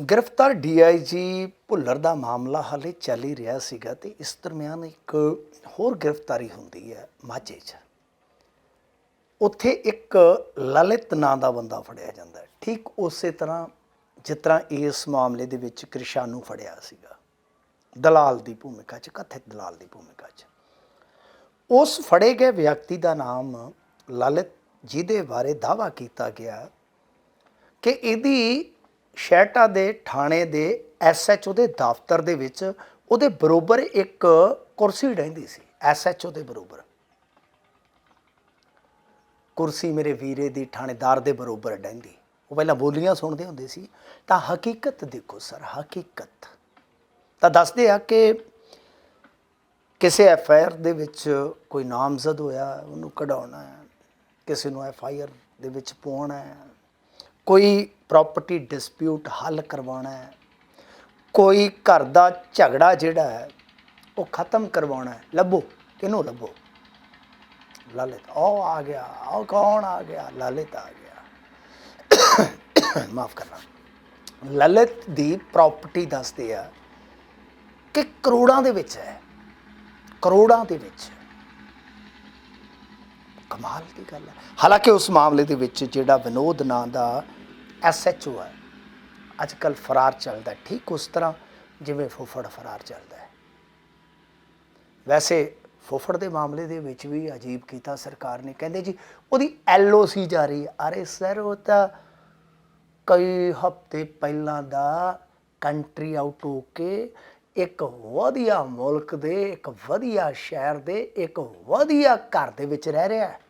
ਗ੍ਰਿਫਤਾਰ ਡੀਆਈਜੀ ਭੁੱਲਰ ਦਾ ਮਾਮਲਾ ਹਾਲੇ ਚੱਲ ਹੀ ਰਿਹਾ ਸੀਗਾ ਤੇ ਇਸ ਦਰਮਿਆਨ ਇੱਕ ਹੋਰ ਗ੍ਰਿਫਤਾਰੀ ਹੁੰਦੀ ਹੈ ਮਾਝੇ 'ਚ। ਉੱਥੇ ਇੱਕ ਲਲਿਤ ਨਾਂ ਦਾ ਬੰਦਾ ਫੜਿਆ ਜਾਂਦਾ ਠੀਕ ਉਸੇ ਤਰ੍ਹਾਂ ਜਿਸ ਤਰ੍ਹਾਂ ਇਸ ਮਾਮਲੇ ਦੇ ਵਿੱਚ ਕ੍ਰਿਸ਼ਾਨੂ ਫੜਿਆ ਸੀਗਾ। ਦਲਾਲ ਦੀ ਭੂਮਿਕਾ 'ਚ, ਕਥਿਤ ਦਲਾਲ ਦੀ ਭੂਮਿਕਾ 'ਚ। ਉਸ ਫੜੇ ਗਏ ਵਿਅਕਤੀ ਦਾ ਨਾਮ ਲਲਿਤ, ਜਿਹਦੇ ਬਾਰੇ ਦਾਵਾ ਕੀਤਾ ਗਿਆ ਕਿ ਇਹਦੀ ਸ਼ੈਟਾ ਦੇ ਥਾਣੇ ਦੇ ਐਸਐਚਓ ਦੇ ਦਫ਼ਤਰ ਦੇ ਵਿੱਚ ਉਹਦੇ ਬਰੋਬਰ ਇੱਕ ਕੁਰਸੀ ਰਹਿੰਦੀ ਸੀ ਐਸਐਚਓ ਦੇ ਬਰੋਬਰ। ਕੁਰਸੀ ਮੇਰੇ ਵੀਰੇ ਦੀ ਥਾਣੇਦਾਰ ਦੇ ਬਰੋਬਰ ਡੈਂਦੀ ਉਹ ਪਹਿਲਾਂ ਬੋਲੀਆਂ ਸੁਣਦੇ ਹੁੰਦੇ ਸੀ, ਤਾਂ ਹਕੀਕਤ ਦੇਖੋ ਸਰ, ਹਕੀਕਤ। ਤਾਂ ਦੱਸਦੇ ਆ ਕਿ ਕਿਸੇ ਐਫ ਆਈ ਆਰ ਦੇ ਵਿੱਚ ਕੋਈ ਨਾਮਜ਼ਦ ਹੋਇਆ, ਉਹਨੂੰ ਕਢਾਉਣਾ ਹੈ, ਕਿਸੇ ਨੂੰ ਐਫ ਆਈ ਆਰ ਦੇ ਵਿੱਚ ਪਾਉਣਾ ਹੈ। ਕੋਈ ਪ੍ਰਾਪਰਟੀ ਡਿਸਪਿਊਟ ਹੱਲ ਕਰਵਾਉਣਾ ਹੈ, ਕੋਈ ਘਰ ਦਾ ਝਗੜਾ ਜਿਹੜਾ ਹੈ, ਉਹ ਖਤਮ ਕਰਵਾਉਣਾ ਹੈ, ਲੱਭੋ, ਕਿਹਨੂੰ ਲੱਭੋ? ਲਲਿਤ, ਉਹ ਆ ਗਿਆ, ਉਹ ਕੌਣ ਆ ਗਿਆ? ਲਲਿਤ ਆ ਗਿਆ। ਮਾਫ ਕਰਨਾ। ਲਲਿਤ ਦੀ ਪ੍ਰਾਪਰਟੀ ਦੱਸਦੇ ਆ ਕਿ ਕਰੋੜਾਂ ਦੇ ਵਿੱਚ ਹੈ, ਕਰੋੜਾਂ ਦੇ ਵਿੱਚ। ਕਮਾਲ ਦੀ ਗੱਲ ਹੈ। ਹਾਲਾਂਕਿ ਉਸ ਮਾਮਲੇ ਦੇ ਵਿੱਚ ਜਿਹੜਾ ਵਿਨੋਦ ਨਾਂ ਦਾ ਐਸਐਚਓ ਹੈ ਅੱਜ ਕੱਲ ਫਰਾਰ ਚੱਲਦਾ ਠੀਕ ਉਸ ਤਰ੍ਹਾਂ ਜਿਵੇਂ ਫੁੱਫੜ ਫਰਾਰ ਚੱਲਦਾ ਹੈ। ਵੈਸੇ ਫੁੱਫੜ ਦੇ ਮਾਮਲੇ ਦੇ ਵਿੱਚ ਵੀ ਅਜੀਬ ਕੀਤਾ ਸਰਕਾਰ ਨੇ। ਕਹਿੰਦੇ ਜੀ, ਉਹਦੀ ਐਲਓਸੀ ਜਾਰੀ ਹੈ। ਅਰੇ ਸਰ, ਉਹ ਤਾਂ ਕਈ ਹਫ਼ਤੇ ਪਹਿਲਾਂ ਦਾ ਕੰਟਰੀ ਆਊਟ ਹੋ ਕੇ ਇੱਕ ਵਧੀਆ ਮੁਲਕ ਦੇ, ਇੱਕ ਵਧੀਆ ਸ਼ਹਿਰ ਦੇ, ਇੱਕ ਵਧੀਆ ਘਰ ਦੇ ਵਿੱਚ ਰਹਿ ਰਿਹਾ ਹੈ।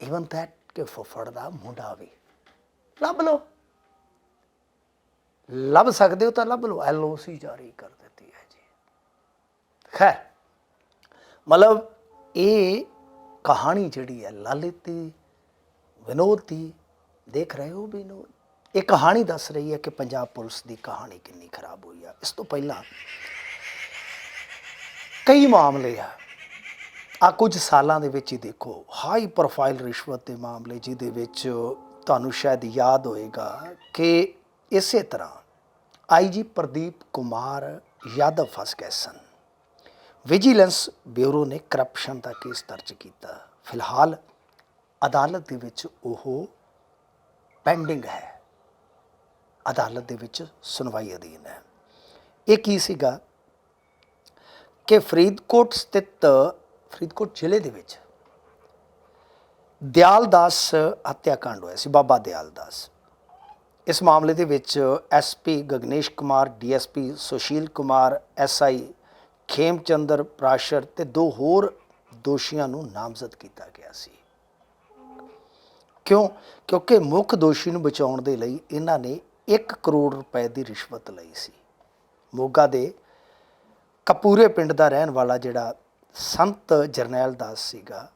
ਇਵਨ that ਕਿ ਫੁੱਫੜ ਦਾ ਮੁੰਡਾ ਵੀ। ਲੱਭ ਲਓ। ਲੱਭ ਸਕਦੇ ਹੋ ਤਾਂ ਲੱਭ ਲਓ। ਐਲਓਸੀ ਜਾਰੀ ਕਰ ਦਿੱਤੀ ਹੈ ਜੀ। ਖੈਰ, ਮਤਲਬ ਇਹ ਕਹਾਣੀ ਜਿਹੜੀ ਹੈ, ਲਲਿਤ ਦੀ, ਵਿਨੋਦ ਦੀ, ਦੇਖ ਰਹੇ ਹੋ ਵਿਨੋਦ? ਇਹ ਕਹਾਣੀ ਦੱਸ ਰਹੀ ਹੈ ਕਿ ਪੰਜਾਬ ਪੁਲਿਸ ਦੀ ਕਹਾਣੀ ਕਿੰਨੀ ਖਰਾਬ ਹੋਈ ਆ। ਇਸ ਤੋਂ ਪਹਿਲਾਂ ਕਈ ਮਾਮਲੇ ਆ। ਆ ਕੁਝ ਸਾਲਾਂ ਦੇ ਵਿੱਚ ਹੀ ਦੇਖੋ ਹਾਈ ਪ੍ਰੋਫਾਈਲ ਰਿਸ਼ਵਤ ਦੇ ਮਾਮਲੇ ਜਿਹਦੇ ਵਿੱਚ ਤੁਹਾਨੂੰ ਸ਼ਾਇਦ ਯਾਦ ਹੋਏਗਾ ਕਿ ਇਸੇ ਤਰ੍ਹਾਂ ਆਈਜੀ ਪ੍ਰਦੀਪ ਕੁਮਾਰ ਯਾਦਵ ਫਸ ਗਏ ਸਨ। ਵਿਜੀਲੈਂਸ ਬਿਊਰੋ ਨੇ ਕਰਪਸ਼ਨ ਦਾ ਕੇਸ ਦਰਜ ਕੀਤਾ। ਫਿਲਹਾਲ ਅਦਾਲਤ ਦੇ ਵਿੱਚ ਉਹ ਪੈਂਡਿੰਗ ਹੈ। ਅਦਾਲਤ ਦੇ ਵਿੱਚ ਸੁਣਵਾਈ ਅਧੀਨ ਹੈ। ਇਹ ਕੀ ਸੀਗਾ ਕਿ ਫਰੀਦਕੋਟ ਸਥਿਤ, ਫਰੀਦਕੋਟ ਜ਼ਿਲ੍ਹੇ ਦੇ ਵਿੱਚ ਦਿਆਲਦਾਸ ਹੱਤਿਆਕਾਂਡ ਹੋਇਆ ਸੀ, ਬਾਬਾ ਦਿਆਲਦਾਸ ਇਸ ਮਾਮਲੇ ਦੇ ਵਿੱਚ SP Gagnesh Kumar DSP Sushil Kumar SI Khemchander Prashar ਤੇ ਦੋ ਹੋਰ ਦੋਸ਼ੀਆਂ ਨੂੰ ਨਾਮਜ਼ਦ ਕੀਤਾ ਗਿਆ ਸੀ। ਕਿਉਂ? ਕਿਉਂਕਿ ਮੁੱਖ ਦੋਸ਼ੀ ਨੂੰ ਬਚਾਉਣ ਦੇ ਲਈ ਇਹਨਾਂ ਨੇ 1 ਕਰੋੜ ਰੁਪਏ ਦੀ ਰਿਸ਼ਵਤ ਲਈ ਸੀ। ਮੋਗਾ ਦੇ ਕਪੂਰੇ ਪਿੰਡ ਦਾ ਰਹਿਣ ਵਾਲਾ ਜਿਹੜਾ ਸੰਤ ਜਰਨੈਲ ਦਾਸ ਸੀਗਾ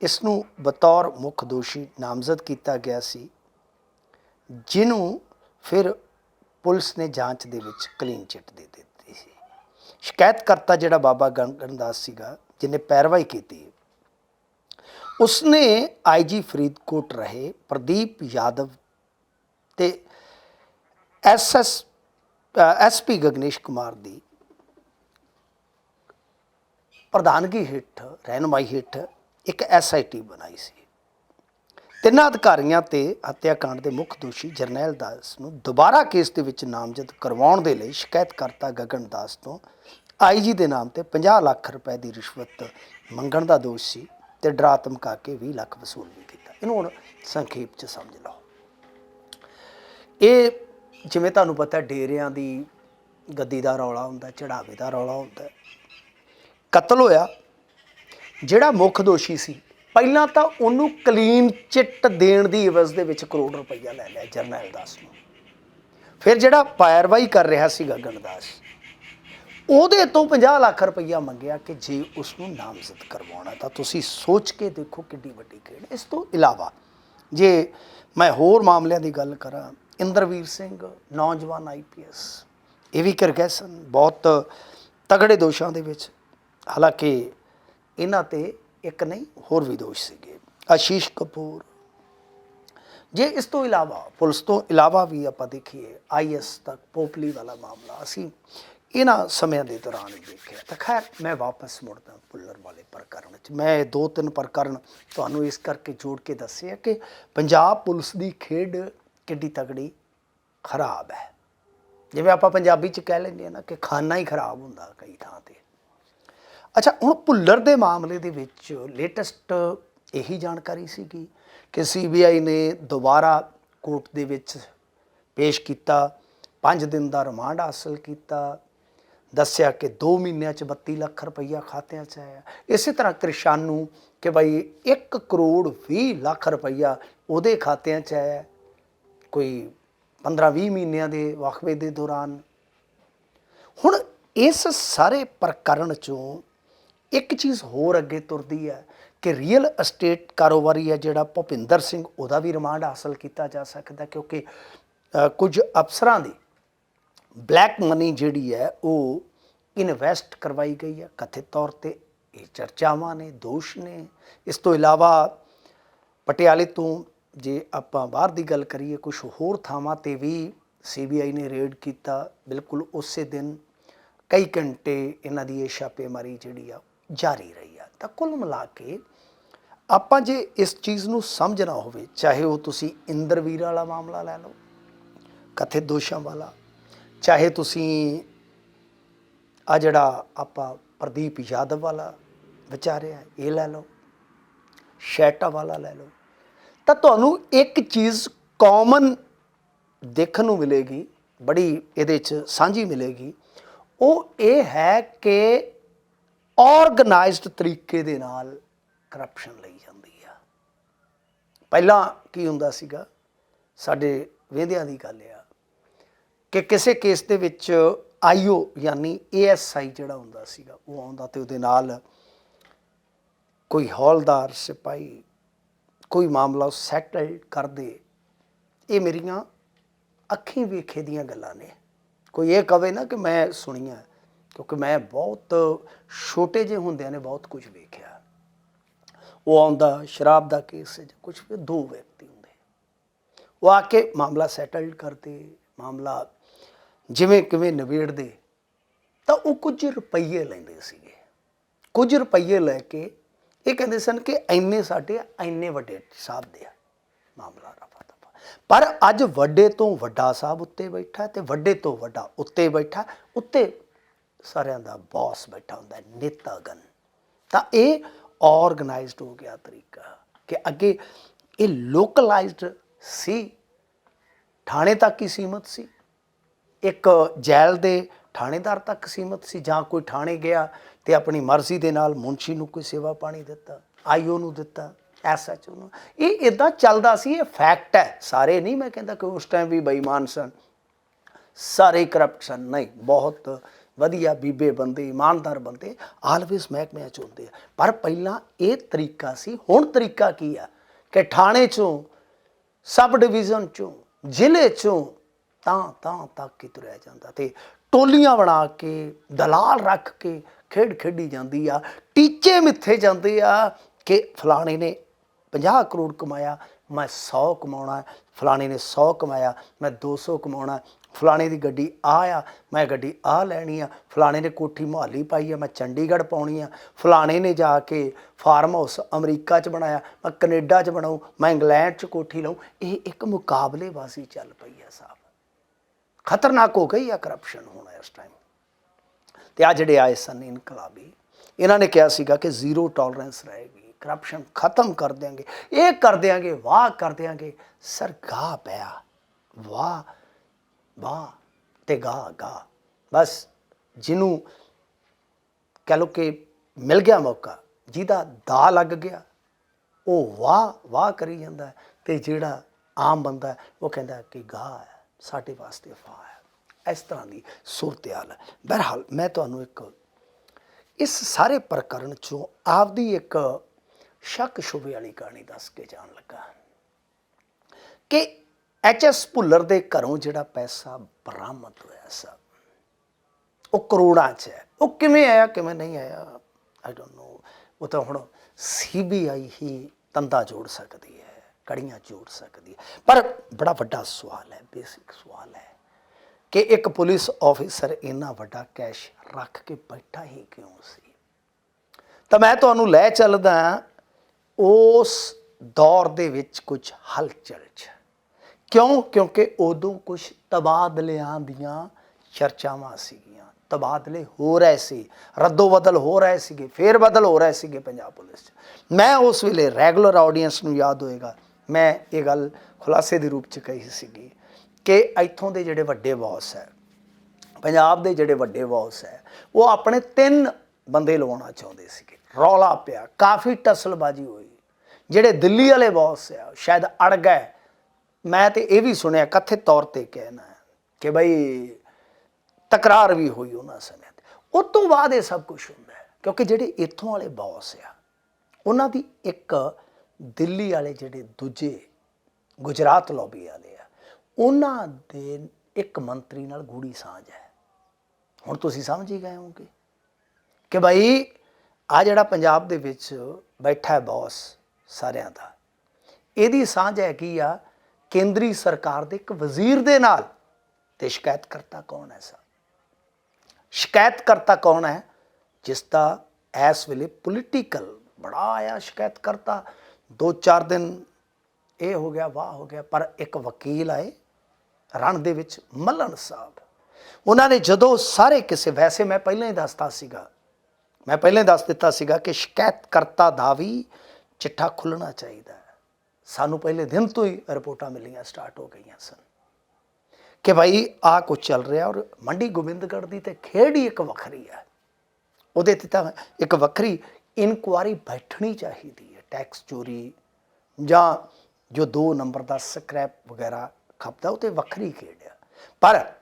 ਇਸ ਨੂੰ ਬਤੌਰ ਮੁੱਖ ਦੋਸ਼ੀ ਨਾਮਜ਼ਦ ਕੀਤਾ ਗਿਆ ਸੀ, ਜਿਹਨੂੰ ਫਿਰ ਪੁਲਿਸ ਨੇ ਜਾਂਚ ਦੇ ਵਿੱਚ ਕਲੀਨ ਚਿੱਟ ਦੇ ਦਿੱਤੀ ਸੀ। ਸ਼ਿਕਾਇਤਕਰਤਾ ਜਿਹੜਾ ਬਾਬਾ ਗੰਗਨ ਸੀਗਾ, ਜਿਹਨੇ ਪੈਰਵਾਈ ਕੀਤੀ ਉਸਨੇ ਆਈਜੀ ਫਰੀਦਕੋਟ ਰਹੇ ਪ੍ਰਦੀਪ ਯਾਦਵ ਤੇ ਐਸਐਸ ਐਸਪੀ ਗਗਨੇਸ਼ ਕੁਮਾਰ ਦੀ ਪ੍ਰਧਾਨਗੀ ਹੇਠ, ਰਹਿਨਮਾਈ ਹੇਠ ਇੱਕ ਐਸਆਈਟੀ ਬਣਾਈ ਸੀ। ਤਿੰਨਾਂ ਅਧਿਕਾਰੀਆਂ ਤੇ ਹੱਤਿਆਕਾਂਡ ਦੇ ਮੁੱਖ ਦੋਸ਼ੀ ਜਰਨੈਲ ਦਾਸ ਨੂੰ ਦੁਬਾਰਾ ਕੇਸ ਦੇ ਵਿੱਚ ਨਾਮਜ਼ਦ ਕਰਵਾਉਣ ਦੇ ਲਈ ਸ਼ਿਕਾਇਤਕਰਤਾ ਗਗਨ ਦਾਸ ਤੋਂ ਆਈਜੀ ਦੇ ਨਾਮ ਤੇ 50 ਲੱਖ ਰੁਪਏ ਦੀ ਰਿਸ਼ਵਤ ਮੰਗਣ ਦਾ ਦੋਸ਼ ਸੀ ਤੇ ਡਰਾ ਧਮਕਾ ਕੇ 20 ਲੱਖ ਵਸੂਲ ਵੀ ਕੀਤਾ। ਇਹਨੂੰ ਹੁਣ ਸੰਖੇਪ ਚ ਸਮਝ ਲਓ। ਇਹ ਜਿਵੇਂ ਤੁਹਾਨੂੰ ਪਤਾ ਡੇਰਿਆਂ ਦੀ ਗੱਦੀ ਦਾ ਰੌਲਾ ਹੁੰਦਾ ਚੜਾਵੇ ਦਾ ਰੌਲਾ ਹੁੰਦਾ ਕਤਲ ਹੋਇਆ। ਜਿਹੜਾ ਮੁੱਖ ਦੋਸ਼ੀ ਸੀ, ਪਹਿਲਾਂ ਤਾਂ ਉਹਨੂੰ ਕਲੀਨ ਚਿੱਟ ਦੇਣ ਦੀ ਇਵਜ਼ ਦੇ ਵਿੱਚ ਕਰੋੜ ਰੁਪਈਆ ਲੈ ਲਿਆ ਜਰਨੈਲ ਦਾਸ ਨੂੰ। ਫਿਰ ਜਿਹੜਾ ਪਾਇਰਵਾਈ ਕਰ ਰਿਹਾ ਸੀ ਗਗਨ ਦਾਸ, ਉਹਦੇ ਤੋਂ 50 ਲੱਖ ਰੁਪਈਆ ਮੰਗਿਆ ਕਿ ਜੇ ਉਸ ਨੂੰ ਨਾਮਜ਼ਦ ਕਰਵਾਉਣਾ ਤਾਂ ਤੁਸੀਂ ਸੋਚ ਕੇ ਦੇਖੋ ਕਿੱਡੀ ਵੱਡੀ ਖੇਡ ਇਸ ਤੋਂ ਇਲਾਵਾ, ਜੇ ਮੈਂ ਹੋਰ ਮਾਮਲਿਆਂ ਦੀ ਗੱਲ ਕਰਾਂ ਇੰਦਰਵੀਰ ਸਿੰਘ, ਨੌਜਵਾਨ ਆਈਪੀਐਸ ਇਹ ਵੀ ਕਰ ਗਏ ਸਨ, ਬਹੁਤ ਤਗੜੇ ਦੋਸ਼ਾਂ ਦੇ ਵਿੱਚ। ਹਾਲਾਂਕਿ ਇਹਨਾਂ ਤੇ ਇੱਕ ਨਹੀਂ, ਹੋਰ ਵੀ ਦੋਸ਼ ਸੀਗੇ। ਆਸ਼ੀਸ਼ ਕਪੂਰ। ਜੇ ਇਸ ਤੋਂ ਇਲਾਵਾ, ਪੁਲਿਸ ਤੋਂ ਇਲਾਵਾ ਵੀ ਆਪਾਂ ਦੇਖੀਏ ਆਈਐਸ ਤੱਕ ਪੋਪਲੀ ਵਾਲਾ ਮਾਮਲਾ, ਅਸੀਂ ਇਹਨਾਂ ਸਮਿਆਂ ਦੇ ਦੌਰਾਨ ਹੀ ਦੇਖਿਆ। ਤਾਂ ਖੈਰ, ਮੈਂ ਵਾਪਸ ਮੁੜਦਾ ਪੁੱਲਰ ਵਾਲੇ ਪ੍ਰਕਰਨ 'ਚ ਮੈਂ ਇਹ ਦੋ ਤਿੰਨ ਪ੍ਰਕਰਨ ਤੁਹਾਨੂੰ ਇਸ ਕਰਕੇ ਜੋੜ ਕੇ ਦੱਸਿਆ ਕਿ ਪੰਜਾਬ ਪੁਲਿਸ ਦੀ ਖੇਡ ਕਿੱਡੀ ਤਕੜੀ ਖਰਾਬ ਹੈ। ਜਿਵੇਂ ਆਪਾਂ ਪੰਜਾਬੀ 'ਚ ਕਹਿ ਲੈਂਦੇ ਆ ਨਾ ਕਿ ਖਾਨਾ ਹੀ ਖਰਾਬ ਹੁੰਦਾ ਕਈ ਥਾਂ ਤੇ। ਅੱਛਾ, ਹੁਣ ਭੁੱਲਰ ਦੇ ਮਾਮਲੇ ਦੇ ਵਿੱਚ ਲੇਟੈਸਟ ਇਹੀ ਜਾਣਕਾਰੀ ਸੀਗੀ ਕਿ ਸੀਬੀਆਈ ਨੇ ਦੁਬਾਰਾ ਕੋਰਟ ਦੇ ਵਿੱਚ ਪੇਸ਼ ਕੀਤਾ 5 ਦਿਨ ਦਾ ਰਿਮਾਂਡ ਹਾਸਲ ਕੀਤਾ, ਦੱਸਿਆ ਕਿ 2 ਮਹੀਨਿਆਂ ਚ 32 ਲੱਖ ਰੁਪਈਆ ਖਾਤਿਆਂ 'ਚ ਆਇਆ। ਇਸੇ ਤਰ੍ਹਾਂ ਕ੍ਰਿਸ਼ਨ ਨੂੰ ਕਿ ਭਾਈ 1 ਕਰੋੜ 20 ਲੱਖ ਰੁਪਈਆ ਉਹਦੇ ਖਾਤਿਆਂ 'ਚ ਆਇਆ। ਕੋਈ 15-20 ਮਹੀਨਿਆਂ ਦੇ ਵਕਫੇ ਦੇ ਦੌਰਾਨ। ਹੁਣ ਇਸ ਸਾਰੇ ਪ੍ਰਕਰਨ ਚੋਂ ਇੱਕ ਚੀਜ਼ ਹੋਰ ਅੱਗੇ ਤੁਰਦੀ ਹੈ ਕਿ ਰੀਅਲ ਅਸਟੇਟ ਕਾਰੋਬਾਰੀ ਹੈ ਜਿਹੜਾ ਭੁਪਿੰਦਰ ਸਿੰਘ, ਉਹਦਾ ਵੀ ਰਿਮਾਂਡ ਹਾਸਲ ਕੀਤਾ ਜਾ ਸਕਦਾ ਕਿਉਂਕਿ ਕੁਝ ਅਫਸਰਾਂ ਦੀ ਬਲੈਕ ਮਨੀ ਜਿਹੜੀ ਹੈ, ਉਹ ਇਨਵੈਸਟ ਕਰਵਾਈ ਗਈ ਹੈ। ਕਥਿਤ ਤੌਰ ਤੇ ਇਹ ਚਰਚਾਵਾਂ ਨੇ, ਦੋਸ਼ ਨੇ। ਇਸ ਤੋਂ ਇਲਾਵਾ ਪਟਿਆਲੇ ਤੋਂ ਜੇ ਆਪਾਂ ਬਾਹਰ ਦੀ ਗੱਲ ਕਰੀਏ ਕੁਝ ਹੋਰ ਥਾਵਾਂ ਤੇ ਵੀ ਸੀਬੀਆਈ ਨੇ ਰੇਡ ਕੀਤਾ, ਬਿਲਕੁਲ ਉਸੇ ਦਿਨ ਕਈ ਘੰਟੇ ਇਹਨਾਂ ਦੀ ਇਹ ਛਾਪੇਮਾਰੀ ਜਿਹੜੀ ਆ, ਜਾਰੀ ਰਹੀ ਆ। ਤਾਂ ਕੁੱਲ ਮਿਲਾ ਕੇ ਆਪਾਂ ਜੇ ਇਸ ਚੀਜ਼ ਨੂੰ ਸਮਝਣਾ ਹੋਵੇ, ਚਾਹੇ ਉਹ ਤੁਸੀਂ ਇੰਦਰਵੀਰ ਵਾਲਾ ਮਾਮਲਾ ਲੈ ਲਓ, ਕਥਿਤ ਦੋਸ਼ਾਂ ਵਾਲਾ, ਚਾਹੇ ਤੁਸੀਂ ਆ ਜਿਹੜਾ ਆਪਾਂ ਪ੍ਰਦੀਪ ਯਾਦਵ ਵਾਲਾ ਵਿਚਾਰਿਆ, ਇਹ ਲੈ ਲਓ, ਸ਼ੈਟਾ ਵਾਲਾ ਲੈ ਲਓ ਤਾਂ ਤੁਹਾਨੂੰ ਇੱਕ ਚੀਜ਼ ਕਾਮਨ ਦੇਖਣ ਨੂੰ ਮਿਲੇਗੀ, ਬੜੀ ਇਹਦੇ ਚ ਸਾਂਝੀ ਮਿਲੇਗੀ। ਉਹ ਇਹ ਹੈ ਕਿ ਆਰਗੇਨਾਈਜ਼ਡ ਤਰੀਕੇ ਦੇ ਨਾਲ ਕਰਪਸ਼ਨ ਲਈ ਜਾਂਦੀ ਆ। ਪਹਿਲਾਂ ਕੀ ਹੁੰਦਾ ਸੀਗਾ? ਸਾਡੇ ਵੇਂਦਿਆਂ ਦੀ ਗੱਲ ਆ ਕਿ ਕਿਸੇ ਕੇਸ ਦੇ ਵਿੱਚ ਆਈਓ ਯਾਨੀ ਏਐਸਆਈ ਜਿਹੜਾ ਹੁੰਦਾ ਸੀਗਾ, ਉਹ ਆਉਂਦਾ ਤੇ ਉਹਦੇ ਨਾਲ ਕੋਈ ਹੌਲਦਾਰ, ਸਿਪਾਹੀ ਕੋਈ ਮਾਮਲਾ ਸੈਟਲ ਕਰਦੇ ਇਹ ਮੇਰੀਆਂ ਅੱਖੀਂ ਵੇਖੇ ਦੀਆਂ ਗੱਲਾਂ ਨੇ। ਕੋਈ ਇਹ ਕਵੇ ਨਾ ਕਿ ਮੈਂ ਸੁਣੀਆਂ, ਕਿਉਂਕਿ ਮੈਂ ਬਹੁਤ ਛੋਟੇ ਜਿਹੇ ਹੁੰਦਿਆਂ ਨੇ ਬਹੁਤ ਕੁਝ ਵੇਖਿਆ। ਉਹ ਆਉਂਦਾ ਸ਼ਰਾਬ ਦਾ ਕੇਸ ਹੈ ਕੁਝ ਵੀ, ਦੋ ਵਿਅਕਤੀ ਹੁੰਦੇ। ਉਹ ਆ ਕੇ ਮਾਮਲਾ ਸੈਟਲ ਕਰਦੇ, ਮਾਮਲਾ ਜਿਵੇਂ ਕਿਵੇਂ ਨਿਬੇੜਦੇ, ਤਾਂ ਉਹ ਕੁਝ ਰੁਪਈਏ ਲੈਂਦੇ ਸੀਗੇ। ਕੁਝ ਰੁਪਈਏ ਲੈ ਕੇ ਇਹ ਕਹਿੰਦੇ ਸਨ ਕਿ ਇੰਨੇ ਸਾਡੇ ਇੰਨੇ ਵੱਡੇ ਸਾਹਿਬ ਦੇ ਆ। ਮਾਮਲਾ ਰਫਾ ਦਫਾ ਪਰ ਅੱਜ ਵੱਡੇ ਤੋਂ ਵੱਡਾ ਸਾਹਿਬ ਉੱਤੇ ਬੈਠਾ ਤੇ ਵੱਡੇ ਤੋਂ ਵੱਡਾ ਉੱਤੇ ਬੈਠਾ ਉੱਤੇ ਸਾਰਿਆਂ ਦਾ ਬੌਸ ਬੈਠਾ ਹੁੰਦਾ ਹੈ, ਨੇਤਾਗਨ ਤਾਂ ਇਹ ਆਰਗੇਨਾਈਜ਼ਡ ਹੋ ਗਿਆ ਤਰੀਕਾ ਕਿ ਅੱਗੇ ਇਹ ਲੋਕਲਾਈਜ਼ਡ ਸੀ ਥਾਣੇ ਤੱਕ ਹੀ ਸੀਮਤ ਸੀ। ਇੱਕ ਜੈਲ ਦੇ ਥਾਣੇਦਾਰ ਤੱਕ ਸੀਮਤ ਸੀ ਜਾਂ ਕੋਈ ਥਾਣੇ ਗਿਆ ਤੇ ਆਪਣੀ ਮਰਜ਼ੀ ਦੇ ਨਾਲ ਮੁਨਸ਼ੀ ਨੂੰ ਕੋਈ ਸੇਵਾ ਪਾਣੀ ਦਿੱਤਾ, ਆਈਓ ਨੂੰ ਦਿੱਤਾ ਐਸਐਚਓ ਨੂੰ। ਇਹ ਇਦਾਂ ਚੱਲਦਾ ਸੀ, ਇਹ ਫੈਕਟ ਹੈ। ਸਾਰੇ ਨਹੀਂ ਮੈਂ ਕਹਿੰਦਾ ਕਿ ਉਸ ਟਾਈਮ ਵੀ ਬੇਈਮਾਨ ਸਨ। ਸਾਰੇ ਕਰਪਸ਼ਨ ਨਹੀਂ, ਬਹੁਤ ਵਧੀਆ ਬੀਬੇ ਬੰਦੇ, ਇਮਾਨਦਾਰ ਬੰਦੇ ਆਲਵੇਸ ਮਹਿਕਮਿਆਂ ਚ ਹੁੰਦੇ ਆ। ਪਰ ਪਹਿਲਾਂ ਇਹ ਤਰੀਕਾ ਸੀ, ਹੁਣ ਤਰੀਕਾ ਕੀ ਆ? ਕਿ ਥਾਣੇ ਚੋਂ, ਸਬ ਡਿਵੀਜ਼ਨ ਚੋਂ, ਜ਼ਿਲ੍ਹੇ ਚੋਂ ਤਾਂ ਤਾਂ ਤੱਕ ਹੀ ਤੁਰਿਆ ਜਾਂਦਾ ਤੇ ਟੋਲੀਆਂ ਬਣਾ ਕੇ, ਦਲਾਲ ਰੱਖ ਕੇ ਖੇਡ ਖੇਡੀ ਜਾਂਦੀ ਆ। ਟੀਚੇ ਮਿੱਥੇ ਜਾਂਦੇ ਆ ਕਿ ਫਲਾਣੇ ਨੇ 50 ਕਰੋੜ ਕਮਾਇਆ, ਮੈਂ 100 ਕਮਾਉਣਾ, ਫਲਾਣੇ ਨੇ 100 ਕਮਾਇਆ, ਮੈਂ 200 ਕਮਾਉਣਾ। ਫਲਾਣੇ ਦੀ ਗੱਡੀ ਆ ਆ, ਮੈਂ ਗੱਡੀ ਆ ਲੈਣੀ ਆ। ਫਲਾਣੇ ਨੇ ਕੋਠੀ ਮੁਹਾਲੀ ਪਾਈ ਆ, ਮੈਂ ਚੰਡੀਗੜ੍ਹ ਪਾਉਣੀ ਆ। ਫਲਾਣੇ ਨੇ ਜਾ ਕੇ ਫਾਰਮ ਹਾਊਸ ਅਮਰੀਕਾ 'ਚ ਬਣਾਇਆ, ਮੈਂ ਕੈਨੇਡਾ 'ਚ ਬਣਾਉ, ਮੈਂ ਇੰਗਲੈਂਡ 'ਚ ਕੋਠੀ ਲਵਾਂ ਇਹ ਇੱਕ ਮੁਕਾਬਲੇਬਾਜ਼ੀ ਚੱਲ ਪਈ ਆ ਸਾਹਿਬ ਖਤਰਨਾਕ ਹੋ ਗਈ ਆ ਕਰਪਸ਼ਨ ਹੋਣਾ ਇਸ ਟਾਈਮ ਤੇ ਆ ਜਿਹੜੇ ਆਏ ਸਨ ਇਨਕਲਾਬੀ, ਇਹਨਾਂ ਨੇ ਕਿਹਾ ਸੀਗਾ ਕਿ ਜ਼ੀਰੋ ਟੋਲਰੈਂਸ ਰਹੇਗੀ ਕਰਪਸ਼ਨ ਖਤਮ ਕਰ ਦਿਆਂਗੇ। ਇਹ ਕਰ ਦਿਆਂਗੇ, ਵਾਹ ਕਰ ਦਿਆਂਗੇ। ਸਰਗਾ ਪਿਆ ਵਾਹ ਵਾਹ ਤੇ ਗਾ ਗਾ ਬਸ ਜਿਹਨੂੰ ਕਹ ਲੋ ਕਿ ਮਿਲ ਗਿਆ ਮੌਕਾ, ਜਿਹਦਾ ਦਾ ਲੱਗ ਗਿਆ, ਉਹ ਵਾਹ ਵਾਹ ਕਰੀ ਜਾਂਦਾ ਹੈ। ਤੇ ਜਿਹੜਾ ਆਮ ਬੰਦਾ ਉਹ ਕਹਿੰਦਾ ਕਿ ਗਾ ਹੈ। ਸਾਡੇ ਵਾਸਤੇ ਫਾ ਹੈ। ਇਸ ਤਰ੍ਹਾਂ ਦੀ ਸੂਰਤ-ਹਾਲ ਹੈ। ਮੈਂ ਤੁਹਾਨੂੰ ਇੱਕ ਇਸ ਸਾਰੇ ਪ੍ਰਕਰਨ ਚੋਂ ਆਪਦੀ ਇੱਕ ਸ਼ੱਕ ਸ਼ੁਬੇ ਵਾਲੀ ਕਹਾਣੀ ਦੱਸ ਕੇ ਜਾਣ ਲੱਗਾ। ਕਿ ਐਚ ਐਸ ਭੁੱਲਰ ਦੇ ਘਰੋਂ ਜਿਹੜਾ ਪੈਸਾ ਬਰਾਮਦ ਹੋਇਆ ਸਾ, ਉਹ ਕਰੋੜਾਂ ਚ ਹੈ। ਉਹ ਕਿਵੇਂ ਆਇਆ, ਕਿਵੇਂ ਨਹੀਂ ਆਇਆ ਆਈ ਡੋਨਟ ਨੋ ਉਹ ਤਾਂ ਹੁਣ ਸੀਬੀਆਈ ਹੀ ਤੰਦਾ ਜੋੜ ਸਕਦੀ ਹੈ। ਕੜੀਆਂ ਜੋੜ ਸਕਦੀ ਹੈ। ਪਰ ਬੜਾ ਵੱਡਾ ਸਵਾਲ ਹੈ ਬੇਸਿਕ ਸਵਾਲ ਹੈ ਕਿ ਇੱਕ ਪੁਲਿਸ ਆਫੀਸਰ ਇੰਨਾ ਵੱਡਾ ਕੈਸ਼ ਰੱਖ ਕੇ ਬੈਠਾ ਹੀ ਕਿਉਂ ਸੀ? ਤਾਂ ਮੈਂ ਤੁਹਾਨੂੰ ਲੈ ਚੱਲਦਾ ਉਸ ਦੌਰ ਦੇ ਵਿੱਚ ਕੁਝ ਹਲਚਲ ਚ। ਕਿਉਂ? ਕਿਉਂਕਿ ਉਦੋਂ ਕੁਝ ਤਬਾਦਲਿਆਂ ਦੀਆਂ ਚਰਚਾਵਾਂ ਸੀਗੀਆਂ। ਤਬਾਦਲੇ ਹੋ ਰਹੇ ਸੀ, ਰੱਦੋ ਬਦਲ ਹੋ ਰਹੇ ਸੀਗੇ, ਫੇਰ ਬਦਲ ਹੋ ਰਹੇ ਸੀਗੇ ਪੰਜਾਬ ਪੁਲਿਸ 'ਚ। ਮੈਂ ਉਸ ਵੇਲੇ ਰੈਗੂਲਰ ਆਡੀਅנס ਨੂੰ ਯਾਦ ਹੋਏਗਾ ਮੈਂ ਇਹ ਗੱਲ ਖੁਲਾਸੇ ਦੇ ਰੂਪ 'ਚ ਕਹੀ ਸੀਗੀ ਕਿ ਇੱਥੋਂ ਦੇ ਜਿਹੜੇ ਵੱਡੇ ਬੌਸ ਹੈ, ਪੰਜਾਬ ਦੇ ਜਿਹੜੇ ਵੱਡੇ ਬੌਸ ਹੈ, ਉਹ ਆਪਣੇ ਤਿੰਨ ਬੰਦੇ ਲਵਾਉਣਾ ਚਾਹੁੰਦੇ ਸੀਗੇ। ਰੌਲਾ ਪਿਆ, ਕਾਫੀ ਟਸਲਬਾਜੀ ਹੋਈ। ਜਿਹੜੇ ਦਿੱਲੀ ਵਾਲੇ ਬੌਸ ਆ ਸ਼ਾਇਦ ਅੜ ਗਏ। ਮੈਂ ਤੇ ਇਹ ਵੀ ਸੁਣਿਆ ਕਥਿਤ ਤੌਰ ਤੇ ਕਹਿਣਾ ਕਿ ਬਈ ਤਕਰਾਰ ਵੀ ਹੋਈ ਉਹਨਾਂ ਸਮੇਂ ਤੇ। ਉਸ ਤੋਂ ਬਾਅਦ ਇਹ ਸਭ ਕੁਝ ਹੁੰਦਾ ਕਿਉਂਕਿ ਜਿਹੜੇ ਇੱਥੋਂ ਵਾਲੇ ਬੌਸ ਆ, ਉਹਨਾਂ ਦੀ ਇੱਕ ਦਿੱਲੀ ਵਾਲੇ ਜਿਹੜੇ ਦੂਜੇ ਗੁਜਰਾਤ ਲੋਬੀ ਵਾਲੇ ਆ, ਉਹਨਾਂ ਦੇ ਇੱਕ ਮੰਤਰੀ ਨਾਲ ਗੂੜੀ ਸਾਂਝ ਹੈ। ਹੁਣ ਤੁਸੀਂ ਸਮਝ ਹੀ ਗਏ ਹੋਗੇ ਕਿ ਭਾਈ ਆ ਜਿਹੜਾ ਪੰਜਾਬ ਦੇ ਵਿੱਚ ਬੈਠਾ ਹੈ ਬੌਸ ਸਾਰਿਆਂ ਦਾ, ਇਹਦੀ ਸਾਂਝ ਹੈ ਕੀ ਆ? ਕੇਂਦਰੀ ਸਰਕਾਰ ਦੇ ਇੱਕ ਵਜ਼ੀਰ ਦੇ ਨਾਲ ਤੇ ਸ਼ਿਕਾਇਤ ਕਰਤਾ ਕੌਣ ਹੈ ਸਾ ਸ਼ਿਕਾਇਤ ਕਰਤਾ ਕੌਣ ਹੈ? ਜਿਸ ਦਾ ਇਸ ਵੇਲੇ ਪੋਲੀਟੀਕਲ ਬੜਾ ਆਇਆ ਸ਼ਿਕਾਇਤ ਕਰਤਾ 2-4 ਦਿਨ ਇਹ ਹੋ ਗਿਆ, ਵਾਹ ਹੋ ਗਿਆ, ਪਰ ਇੱਕ ਵਕੀਲ ਆਏ ਰਣ ਦੇ ਵਿੱਚ ਮੱਲਣ ਸਾਹਿਬ। ਉਹਨਾਂ ਨੇ ਜਦੋਂ ਸਾਰੇ ਕਿਸੇ, ਵੈਸੇ ਮੈਂ ਪਹਿਲਾਂ ਹੀ ਦੱਸਤਾ ਸੀਗਾ, ਮੈਂ ਪਹਿਲਾਂ ਹੀ ਦੱਸ ਦਿੱਤਾ ਸੀਗਾ ਕਿ ਸ਼ਿਕਾਇਤ ਕਰਤਾ ਦਾ ਵੀ ਚਿੱਠਾ ਖੁੱਲਣਾ ਚਾਹੀਦਾ ਹੈ। ਸਾਨੂੰ ਪਹਿਲੇ ਦਿਨ ਤੋਂ ਹੀ ਰਿਪੋਰਟਾਂ ਮਿਲੀਆਂ, ਸਟਾਰਟ ਹੋ ਗਈਆਂ ਸਨ ਕਿ ਭਾਈ ਆਹ ਕੁਝ ਚੱਲ ਰਿਹਾ ਔਰ ਮੰਡੀ ਗੋਬਿੰਦਗੜ੍ਹ ਦੀ ਤੇ ਖੇਡ ਹੀ ਇੱਕ ਵੱਖਰੀ ਹੈ। ਉਹਦੇ ਤੇ ਤਾਂ ਇੱਕ ਵੱਖਰੀ ਇਨਕੁਆਰੀ ਬੈਠਣੀ ਚਾਹੀਦੀ ਟੈਕਸ ਚੋਰੀ ਜਾਂ ਜੋ 2 ਨੰਬਰ ਦਾ ਸਕ੍ਰੈਪ ਵਗੈਰਾ ਖਪਦਾ, ਉਹ ਤੇ ਵੱਖਰੀ ਖੇਡ ਆ। ਪਰ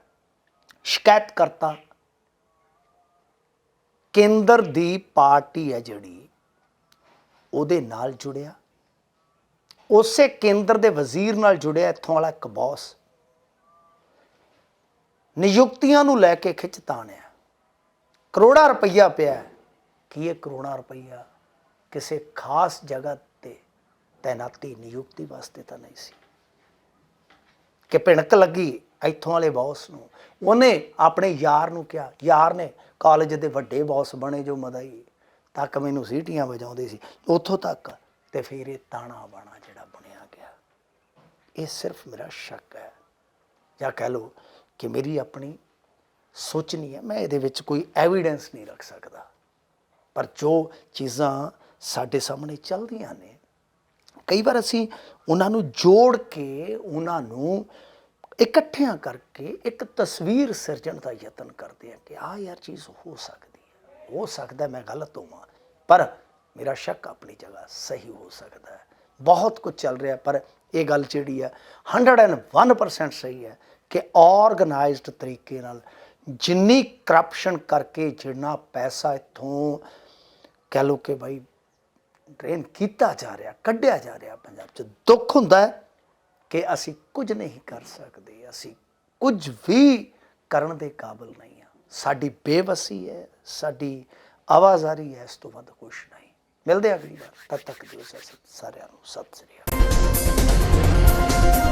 ਸ਼ਿਕਾਇਤਕਰਤਾ ਕੇਂਦਰ ਦੀ ਪਾਰਟੀ ਹੈ ਜਿਹੜੀ, ਉਹਦੇ ਨਾਲ ਜੁੜਿਆ। ਉਸੇ ਕੇਂਦਰ ਦੇ ਵਜ਼ੀਰ ਨਾਲ ਜੁੜਿਆ ਇੱਥੋਂ ਵਾਲਾ ਇੱਕ ਬੌਸ ਨਿਯੁਕਤੀਆਂ ਨੂੰ ਲੈ ਕੇ ਖਿੱਚ ਤਾਣਿਆ ਕਰੋੜਾ ਰੁਪਈਆ ਪਿਆ। ਕੀ ਇਹ ਕਰੋੜਾ ਰੁਪਈਆ? ਕਿਸੇ ਖਾਸ ਜਗ੍ਹਾ ਤੇ ਤੈਨਾਤੀ ਨਿਯੁਕਤੀ ਵਾਸਤੇ ਤਾਂ ਨਹੀਂ ਸੀ। ਕਿ ਭਿਣਕ ਲੱਗੀ ਇੱਥੋਂ ਵਾਲੇ ਬੌਸ ਨੂੰ। ਉਹਨੇ ਆਪਣੇ ਯਾਰ ਨੂੰ ਕਿਹਾ, ਯਾਰ ਨੇ ਕਾਲਜ ਦੇ ਵੱਡੇ ਬੌਸ ਬਣੇ ਜੋ ਮਦਾਈ ਤੱਕ ਮੈਨੂੰ ਸੀਟੀਆਂ ਵਜਾਉਂਦੇ ਸੀ। ਉੱਥੋਂ ਤੱਕ ਤੇ ਫਿਰ ਇਹ ਤਾਣਾ ਬਾਣਾ ਜਿਹੜਾ ਬਣਿਆ ਗਿਆ, ਇਹ ਸਿਰਫ ਮੇਰਾ ਸ਼ੱਕ ਹੈ। ਜਾਂ ਕਹਿ ਲਓ ਕਿ ਮੇਰੀ ਆਪਣੀ ਸੋਚਣੀ ਹੈ। ਮੈਂ ਇਹਦੇ ਵਿੱਚ ਕੋਈ ਐਵੀਡੈਂਸ ਨਹੀਂ ਰੱਖ ਸਕਦਾ। ਪਰ ਜੋ ਚੀਜ਼ਾਂ ਸਾਡੇ ਸਾਹਮਣੇ ਚੱਲਦੀਆਂ ਨੇ। ਕਈ ਵਾਰ ਅਸੀਂ ਉਹਨਾਂ ਨੂੰ ਜੋੜ ਕੇ ਉਹਨਾਂ ਨੂੰ ਇਕੱਠਿਆਂ ਕਰਕੇ ਇੱਕ ਤਸਵੀਰ ਸਿਰਜਣ ਦਾ ਯਤਨ ਕਰਦੇ ਹਾਂ ਕਿ ਆਹ ਯਾਰ ਚੀਜ਼ ਹੋ ਸਕਦੀ ਹੈ। ਹੋ ਸਕਦਾ ਮੈਂ ਗਲਤ ਹੋਵਾਂ, ਪਰ ਮੇਰਾ ਸ਼ੱਕ ਆਪਣੀ ਜਗ੍ਹਾ ਸਹੀ ਹੋ ਸਕਦਾ ਹੈ। ਬਹੁਤ ਕੁਝ ਚੱਲ ਰਿਹਾ, ਪਰ ਇਹ ਗੱਲ ਜਿਹੜੀ ਹੈ 101% ਸਹੀ ਹੈ ਕਿ ਆਰਗੇਨਾਈਜ਼ਡ ਤਰੀਕੇ ਨਾਲ ਜਿੰਨੀ ਕਰਪਸ਼ਨ ਕਰਕੇ ਜਿੰਨਾ ਪੈਸਾ ਇੱਥੋਂ ਕਹਿ ਲਓ ਕਿ ਭਾਈ ਡਰੇਨ ਕੀਤਾ ਜਾ ਰਿਹਾ, ਕੱਢਿਆ ਜਾ ਰਿਹਾ ਪੰਜਾਬ 'ਚ। ਦੁੱਖ ਹੁੰਦਾ ਹੈ ਕਿ ਅਸੀਂ ਕੁਝ ਨਹੀਂ ਕਰ ਸਕਦੇ, ਅਸੀਂ ਕੁਝ ਵੀ ਕਰਨ ਦੇ ਕਾਬਿਲ ਨਹੀਂ ਹਾਂ। ਸਾਡੀ ਬੇਵਸੀ ਹੈ, ਸਾਡੀ ਆਵਾਜ਼ਾਰੀ ਹੈ, ਇਸ ਤੋਂ ਵੱਧ ਕੁਝ ਨਹੀਂ। ਮਿਲਦੇ ਅਗਲੀ ਵਾਰ। ਤਦ ਤੱਕ ਦਿਓ ਸਾਰਿਆਂ ਨੂੰ ਸਤਿ ਸ੍ਰੀ ਅਕਾਲ।